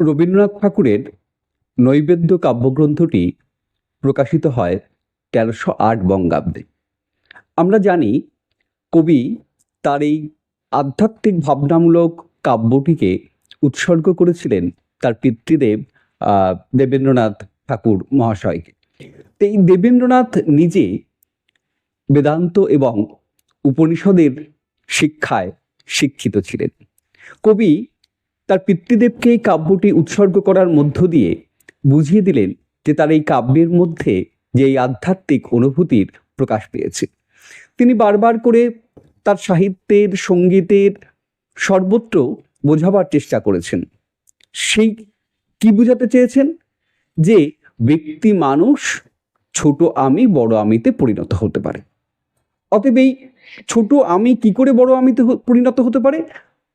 রবীন্দ্রনাথ ঠাকুরের নৈবেদ্য কাব্যগ্রন্থটি প্রকাশিত হয় তেরোশো আট বঙ্গাব্দে। আমরা জানি কবি তার এই আধ্যাত্মিক ভাবনামূলক কাব্যটিকে উৎসর্গ করেছিলেন তার পিতৃদেব দেবেন্দ্রনাথ ঠাকুর মহাশয়কে। এই দেবেন্দ্রনাথ নিজে বেদান্ত এবং উপনিষদের শিক্ষায় শিক্ষিত ছিলেন। কবি তার পিতৃদেবকে এই কাব্যটি উৎসর্গ করার মধ্য দিয়ে বুঝিয়ে দিলেন যে তার এই কাব্যের মধ্যে যে এই আধ্যাত্মিক অনুভূতির প্রকাশ পেয়েছে। তিনি বারবার করে তার সাহিত্যের, সঙ্গীতের সর্বত্র বোঝাবার চেষ্টা করেছেন। সেই কি বোঝাতে চেয়েছেন? যে ব্যক্তি মানুষ ছোট আমি বড় আমিতে পরিণত হতে পারে। অতএব এই ছোট আমি কি করে বড় আমিতে পরিণত হতে পারে?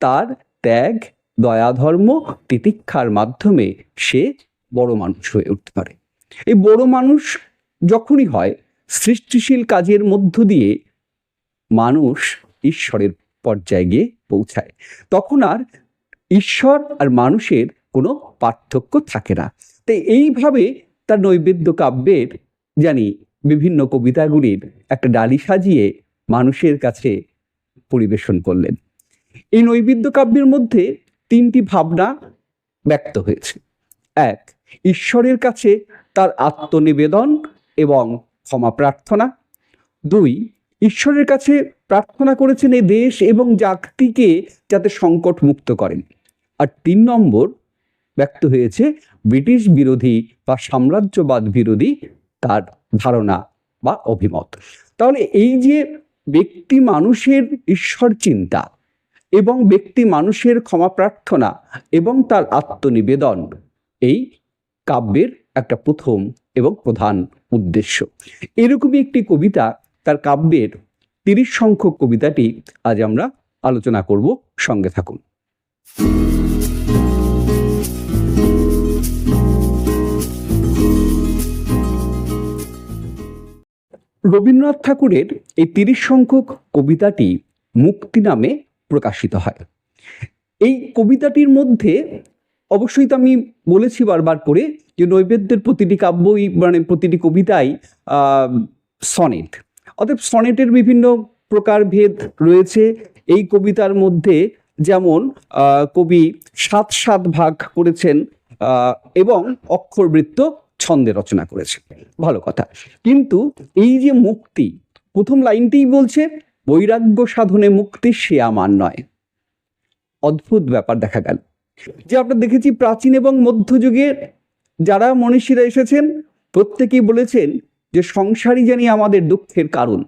তার ত্যাগ দয়াধর্ম তিতিক্ষার মাধ্যমে সে বড় মানুষ হয়ে উঠতে পারে। এই বড় মানুষ যখনই হয়, সৃষ্টিশীল কাজের মধ্য দিয়ে মানুষ ঈশ্বরের পর্যায়ে গিয়ে পৌঁছায়। তখন আর ঈশ্বর আর মানুষের কোনো পার্থক্য থাকে না। তাই এইভাবে তার নৈবেদ্য কাব্যের জানি বিভিন্ন কবিতাগুলির একটা ডালি সাজিয়ে মানুষের কাছে পরিবেশন করলেন। এই নৈবেদ্য কাব্যের মধ্যে তিনটি ভাবনা ব্যক্ত হয়েছে। এক, ঈশ্বরের কাছে তার আত্মনিবেদন এবং ক্ষমা প্রার্থনা। দুই, ঈশ্বরের কাছে প্রার্থনা করেছেন এই দেশ এবং জাতিকে যাতে সংকট মুক্ত করেন। আর তিন নম্বর ব্যক্ত হয়েছে, ব্রিটিশ বিরোধী বা সাম্রাজ্যবাদ বিরোধী তার ধারণা বা অভিমত। তাহলে এই যে ব্যক্তি মানুষের ঈশ্বর চিন্তা এবং ব্যক্তি মানুষের ক্ষমা প্রার্থনা এবং তার আত্মনিবেদন। এই কাব্যের একটা প্রথম এবং প্রধান উদ্দেশ্য। এরকমই একটি কবিতা, তার কাব্যের তিরিশ সংখ্যক কবিতাটি আজ আমরা আলোচনা করব। সঙ্গে থাকুন। রবীন্দ্রনাথ ঠাকুরের এই তিরিশ সংখ্যক কবিতাটি মুক্তি নামে প্রকাশিত হয়। এই কবিতাটির মধ্যে অবশ্যই তো আমি বলেছি বারবার করে যে নৈবেদ্যের প্রতিটি কাব্যই মানে প্রতিটি কবিতাই সনেট। অতএব সনেটের বিভিন্ন প্রকারভেদ রয়েছে। এই কবিতার মধ্যে যেমন কবি সাত সাত ভাগ করেছেন এবং অক্ষরবৃত্ত ছন্দে রচনা করেছেন ভালো কথা। কিন্তু এই যে মুক্তি, প্রথম লাইনটিই বলছে বৈরাগ্য সাধনে মুক্তি সে আমার নয়। অদ্ভুত ব্যাপার দেখা গেল। যে আমরা দেখেছি প্রাচীন এবং মধ্যযুগের যারা মনীষীরা এসেছেন, প্রত্যেকেই বলেছেন যে সংসারই জানি আমাদের দুঃখের কারণ।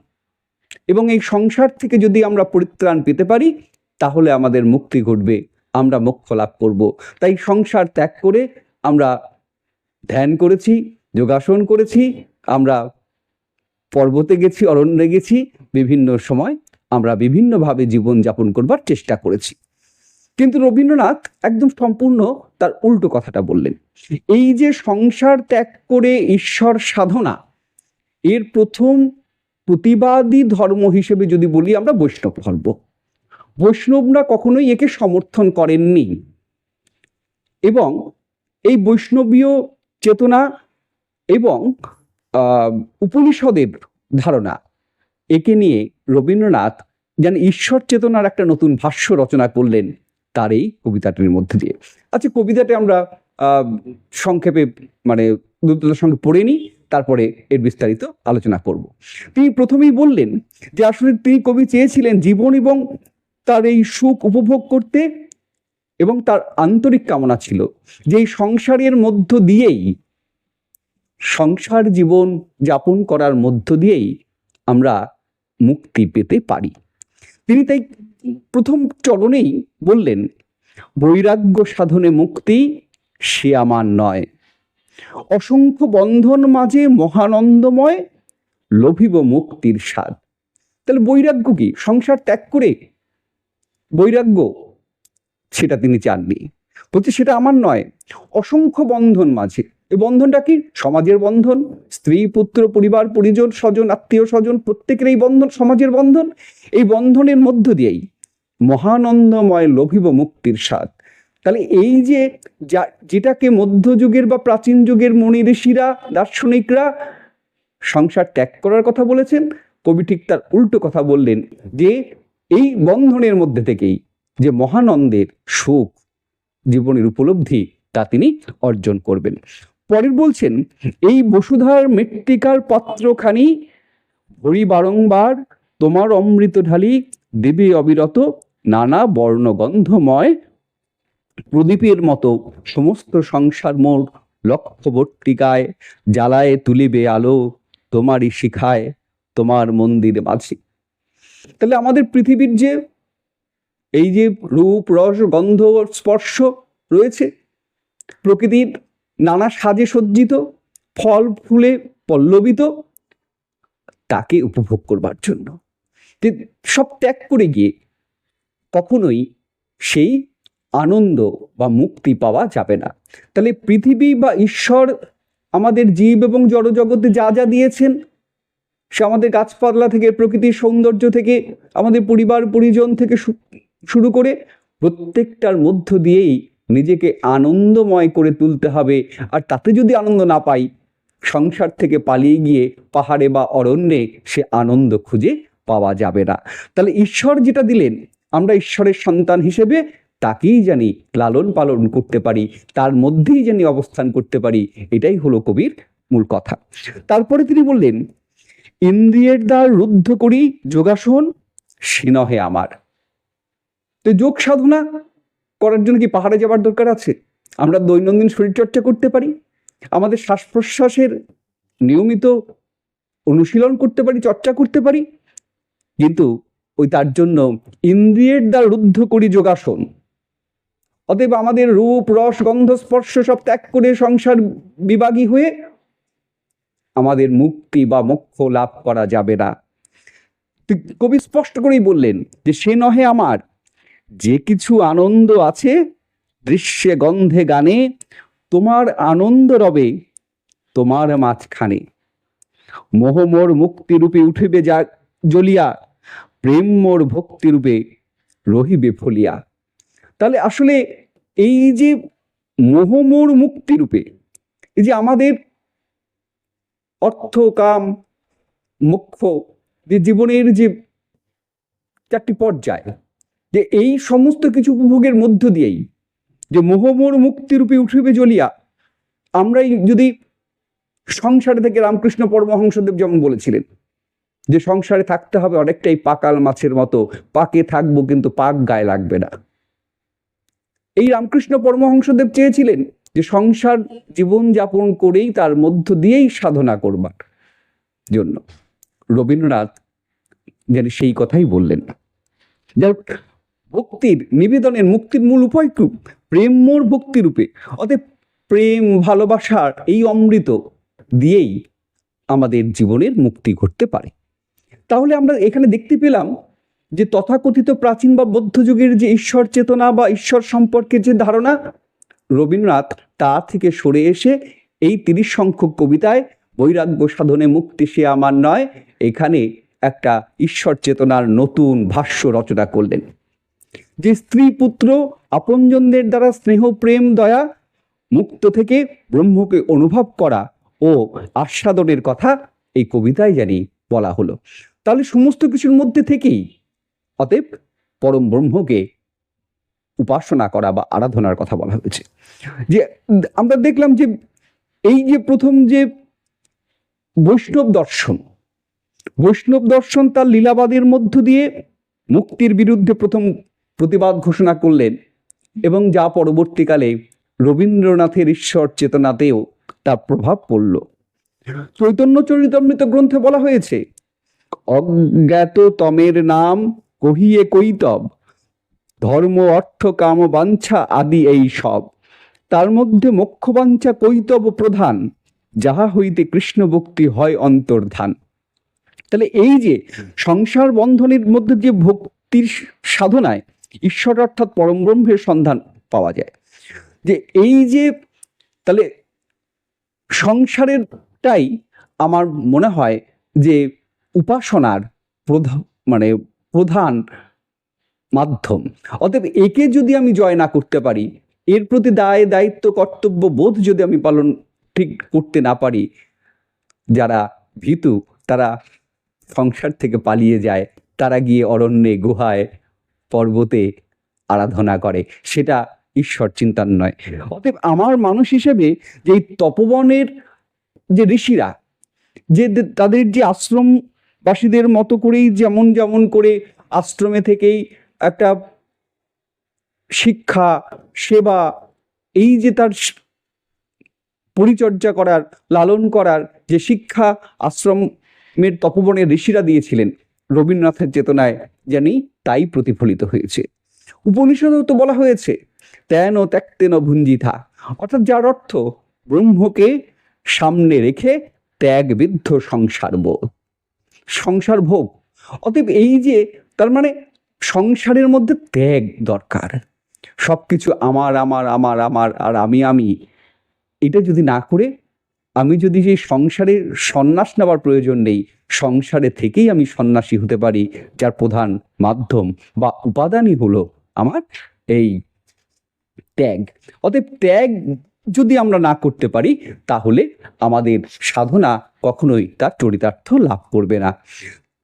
এবং এই সংসার থেকে যদি আমরা পরিত্রাণ পেতে পারি, তাহলে আমাদের মুক্তি ঘটবে, আমরা মোক্ষ লাভ করব। তাই সংসার ত্যাগ করে আমরা ধ্যান করেছি, যোগাসন করেছি, আমরা পর্বতে গেছি, অরণ্যে গেছি, বিভিন্ন সময় আমরা বিভিন্নভাবে জীবনযাপন করবার চেষ্টা করেছি। কিন্তু রবীন্দ্রনাথ একদম সম্পূর্ণ তার উল্টো কথাটা বললেন। এই যে সংসার ত্যাগ করে ঈশ্বর সাধনা, এর প্রথম প্রতিবাদী ধর্ম হিসেবে যদি বলি আমরা বৈষ্ণব ধর্ম। বৈষ্ণবরা কখনোই একে সমর্থন করেননি। এবং এই বৈষ্ণবীয় চেতনা এবং উপনিষদের ধারণা। একে নিয়ে রবীন্দ্রনাথ যেন ঈশ্বর চেতনার একটা নতুন ভাষ্য রচনা করলেন তার এই কবিতাটির মধ্যে দিয়ে। আচ্ছা কবিতাটা আমরা সংক্ষেপে মানে দ্রুততার সঙ্গে পড়ে নিই, তারপরে এর বিস্তারিত আলোচনা করব। তিনি প্রথমেই বললেন যে, আসলে তিনি কবি চেয়েছিলেন জীবন এবং তার এই সুখ উপভোগ করতে এবং তার আন্তরিক কামনা ছিল। যে এই সংসারের মধ্য দিয়েই সংসার জীবন যাপন করার মধ্য দিয়েই আমরা মুক্তি পেতে পারি। তিনি তাই প্রথম চরণেই বললেন, বৈরাগ্য সাধনে মুক্তি সে আমার নয়। অসংখ্য বন্ধন মাঝে মহানন্দময় লোভিব মুক্তির স্বাদ। তাহলে বৈরাগ্য কি? সংসার ত্যাগ করে বৈরাগ্য সেটা তিনি চাননি। বলছে, সেটা আমার নয়। অসংখ্য বন্ধন মাঝে এই বন্ধনটা কি? সমাজের বন্ধন? স্ত্রী, পুত্র, পরিবার, পরিজন, স্বজন, আত্মীয়, স্বজন প্রত্যেকের এই বন্ধন, সমাজের বন্ধন? এই বন্ধনের মধ্য দিয়েই মহানন্দময় লোভিব মুক্তির স্বাদ। তাহলে এই যে যা, যেটাকে মধ্যযুগের বা প্রাচীন যুগের মণি ঋষিরা, দার্শনিকরা সংসার ত্যাগ করার কথা বলেছেন, কবি ঠিক তার উল্টো কথা বললেন যে এই বন্ধনের মধ্যে থেকেই যে মহানন্দের সুখ, জীবনের উপলব্ধি, তা তিনি অর্জন করবেন। পরের বলছেন, এই বসুধার মৃত্তিকার পাত্রখানি ভরি বারংবার তোমার অমৃত ঢালি, দেবে অবিরত নানা বর্ণগন্ধময় প্রদীপের মতো সমস্ত সংসার মোর লক্ষ্যবর্তিকায় জ্বালায় তুলিবে আলো, তোমারই শিখায় তোমার মন্দির মাঝি। তাহলে আমাদের পৃথিবীর যে, এই যে রূপ, রস, গন্ধ, স্পর্শ রয়েছে, প্রকৃতির নানা সাজে সজ্জিত, ফল, ফুলে পল্লবিত, তাকে উপভোগ করবার জন্য। সব ত্যাগ করে গিয়ে কখনোই সেই আনন্দ বা মুক্তি পাওয়া যাবে না। তাহলে পৃথিবী বা ঈশ্বর আমাদের জীব এবং জড়জগতে যা যা দিয়েছেন, সে আমাদের গাছপালা থেকে, প্রকৃতির সৌন্দর্য থেকে, আমাদের পরিবার, পরিজন থেকে শুরু করে প্রত্যেকটার মধ্য দিয়েই নিজেকে আনন্দময় করে তুলতে হবে। আর তাতে যদি আনন্দ না পাই, সংসার থেকে পালিয়ে গিয়ে পাহাড়ে বা অরণ্যে সে আনন্দ খুঁজে পাওয়া যাবে না। তাহলে ঈশ্বর যেটা দিলেন, আমরা ঈশ্বরের সন্তান হিসেবে তাকেই জানি লালন পালন করতে পারি, তার মধ্যেই জানি অবস্থান করতে পারি, এটাই হলো কবির মূল কথা। তারপরে তিনি বললেন, ইন্দ্রিয়ের দ্বার রুদ্ধ করি, যোগাসন সে নহে আমার। তো যোগ সাধনা করার জন্য কি পাহাড়ে যাবার দরকার আছে? আমরা দৈনন্দিন শরীরচর্চা করতে পারি? আমাদের শ্বাস প্রশ্বাসের নিয়মিত অনুশীলন করতে পারি, চর্চা করতে পারি? কিন্তু ওই তার জন্য ইন্দ্রিয়ের দ্বার রুদ্ধ করি যোগাসন। অতএব আমাদের রূপ, রস, গন্ধ, স্পর্শ সব ত্যাগ করে সংসার বিভাগী হয়ে আমাদের মুক্তি বা মোক্ষ লাভ করা যাবে না। কবি স্পষ্ট করেই বললেন যে, সে নহে আমার। যে কিছু আনন্দ আছে, দৃশ্যে, গন্ধে, গানে, তোমার আনন্দ রবে, তোমার মাঝখানে। মোহ মোর মুক্তিরূপে উঠিবে যা জ্বলিয়া, প্রেম মোর ভক্তিরূপে রহিবে ফলিয়া। তাহলে আসলে এই যে মোহমোর মুক্তিরূপে, এই যে আমাদের অর্থ, কাম মুখ্য যে জীবনের যে চারটি পর্যায় যে এই সমস্ত কিছু উপভোগের মধ্য দিয়েই যে মোহমোর মুক্তিরূপে উঠিবে জ্বলিয়া, আমরাই যদি সংসারে থেকে রামকৃষ্ণ পরমহংসদেব যেমন বলেছিলেন, যে সংসারে থাকতে হবে অনেকটাই পাকাল মাছের মতো, পাকে থাকব কিন্তু পাক গায়ে লাগবে না। এই রামকৃষ্ণ পরমহংসদেব চেয়েছিলেন যে সংসার জীবন যাপন করেই তার মধ্য দিয়েই সাধনা করবার জন্য। রবীন্দ্রনাথ যেন সেই কথাই বললেন। যার ভক্তির নিবেদনের মুক্তির মূল উপায় কি? প্রেম মোর ভক্তিরূপে অতএব প্রেম ভালোবাসার এই অমৃত দিয়েই আমাদের জীবনের মুক্তি ঘটতে পারে। তাহলে আমরা এখানে দেখতে পেলাম যে তথাকথিত প্রাচীন বা মধ্যযুগের যে ঈশ্বর চেতনা বা ঈশ্বর সম্পর্কে যে ধারণা, রবীন্দ্রনাথ তা থেকে সরে এসে এই তিরিশ সংখ্যক কবিতায় বৈরাগ্য সাধনে মুক্তি সে আমার নয়, এখানে একটা ঈশ্বর চেতনার নতুন ভাষ্য রচনা করলেন। যে স্ত্রী পুত্র আপনজনদের দ্বারা স্নেহ, প্রেম, দয়া, মুক্ত থেকে ব্রহ্মকে অনুভব করা ও আস্বাদনের কথা এই কবিতায় জানি বলা হলো। তাহলে সমস্ত কিছুর মধ্যে থেকেই অতএব পরম ব্রহ্মকে উপাসনা করা বা আরাধনার কথা বলা হয়েছে। যে আমরা দেখলাম যে এই যে প্রথম যে বৈষ্ণব দর্শন বৈষ্ণব দর্শন তার লীলাবাদের মধ্য দিয়ে মুক্তির বিরুদ্ধে প্রথম প্রতিবাদ ঘোষণা করলেন এবং যা পরবর্তীকালে রবীন্দ্রনাথের ঈশ্বর চেতনাতেও তার প্রভাব পড়ল। চৈতন্য চরিতামৃত গ্রন্থে বলা হয়েছে, অজ্ঞাত তমের নাম কহিয়ে কৈতব, ধর্ম, অর্থ, কাম, বাঞ্ছা আদি এই সব। তার মধ্যে মোক্ষবাঞ্ছা কৈতব প্রধান, যাহা হইতে কৃষ্ণ ভক্তি হয় অন্তর্ধান। তাহলে এই যে সংসার বন্ধনের মধ্যে যে ভক্তির সাধনায় ঈশ্বর অর্থাৎ পরম ব্রহ্মের সন্ধান পাওয়া যায়। যে এই যে তাহলে সংসারেরটাই আমার মনে হয় যে উপাসনার প্রধান মানে প্রধান মাধ্যম। অতএব একে যদি আমি জয় না করতে পারি, এর প্রতি দায়, দায়িত্ব, কর্তব্য বোধ যদি আমি পালন ঠিক করতে না পারি, যারা ভীতু তারা সংসার থেকে পালিয়ে যায়, তারা গিয়ে অরণ্যে, গুহায় পর্বতে আরাধনা করে। সেটা ঈশ্বর চিন্তার নয়। অতএব আমার মানুষ হিসেবে যে এই তপবনের যে ঋষিরা যে তাদের যে আশ্রমবাসীদের মতো করেই যেমন যেমন করে আশ্রমে থেকেই একটা শিক্ষা সেবা এই যে তার পরিচর্যা করার লালন করার যে শিক্ষা আশ্রমের তপবনের ঋষিরা দিয়েছিলেন রবীন্দ্রনাথের চেতনায় জানি তাই প্রতিফলিত হয়েছে। উপনিষদেও তো বলা হয়েছে তেন ত্যাক্তেন ভুঞ্জিথা অর্থাৎ যার অর্থ, ব্রহ্মকে সামনে রেখে ত্যাগবিদ্ধ সংসার বোধ। সংসার ভোগ। অতএব এই যে, তার মানে সংসারের মধ্যে ত্যাগ দরকার। সব কিছু আমার আমার আমার আমার, আর আমি আমি, এটা যদি না করে আমি যদি সেই সংসারের সন্ন্যাস নেওয়ার প্রয়োজন নেই, সংসারে থেকেই আমি সন্ন্যাসী হতে পারি, যার প্রধান মাধ্যম বা উপাদানই হলো আমার এই ত্যাগ। অতএব ত্যাগ যদি আমরা না করতে পারি, তাহলে আমাদের সাধনা কখনোই তার চরিতার্থ লাভ করবে না।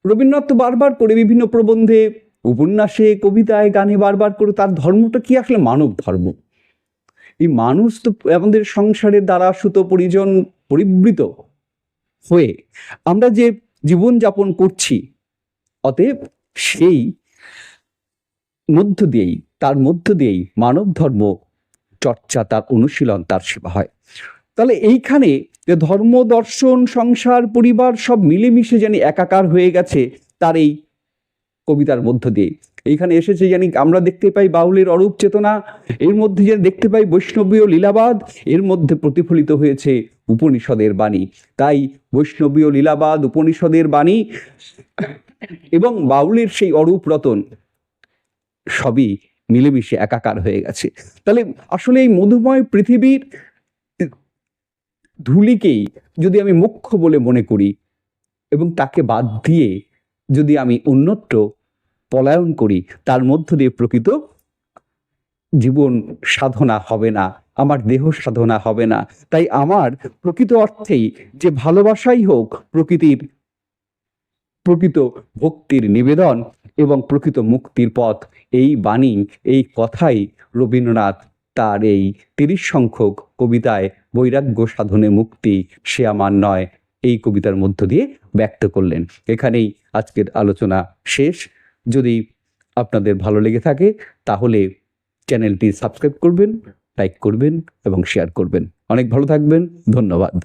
রবীন্দ্রনাথ তো বারবার করে বিভিন্ন প্রবন্ধে, উপন্যাসে, কবিতায়, গানে বারবার করে তার ধর্মটা কি আসলে মানব ধর্ম? এই মানুষ তো আমাদের সংসারের দ্বারা সুত পরিজন পরিবৃত হয়ে আমরা যে জীবনযাপন করছি, অতএব সেই মধ্য দিয়েই, তার মধ্য দিয়েই মানব ধর্ম চর্চা, তার অনুশীলন, তার সেবা হয়। তাহলে এইখানে যে ধর্ম, দর্শন, সংসার, পরিবার সব মিলেমিশে জানি একাকার হয়ে গেছে, তার এই কবিতার মধ্য দিয়ে এইখানে এসেছে জানি আমরা দেখতে পাই বাউলের অরূপ চেতনা, এর মধ্যে যে দেখতে পাই বৈষ্ণবীয় লীলাবাদ, এর মধ্যে প্রতিফলিত হয়েছে উপনিষদের বাণী। তাই বৈষ্ণবীয় লীলাবাদ উপনিষদের বাণী এবং বাউলের সেই অরূপ রতন সবই মিলেমিশে একাকার হয়ে গেছে। তাহলে আসলে এই মধুময় পৃথিবীর ধুলিকেই যদি আমি মুখ্য বলে মনে করি এবং তাকে বাদ দিয়ে যদি আমি অন্যত্র পলায়ন করি, তার মধ্য দিয়ে প্রকৃত জীবন সাধনা হবে না, আমার দেহ সাধনা হবে না। তাই আমার প্রকৃত অর্থেই যে ভালোবাসাই হোক, প্রকৃতির, প্রকৃত ভক্তির নিবেদন এবং প্রকৃত মুক্তির পথ, এই বাণী, এই কথাই রবীন্দ্রনাথ তার এই তিরিশ সংখ্যক কবিতায় বৈরাগ্য সাধনে মুক্তি সে আমার নয়, এই কবিতার মধ্য দিয়ে ব্যক্ত করলেন। এখানেই আজকের আলোচনা শেষ। যদি আপনাদের ভালো লেগে থাকে, তাহলে চ্যানেলটি সাবস্ক্রাইব করবেন, লাইক করবেন এবং শেয়ার করবেন। অনেক ভালো থাকবেন, ধন্যবাদ।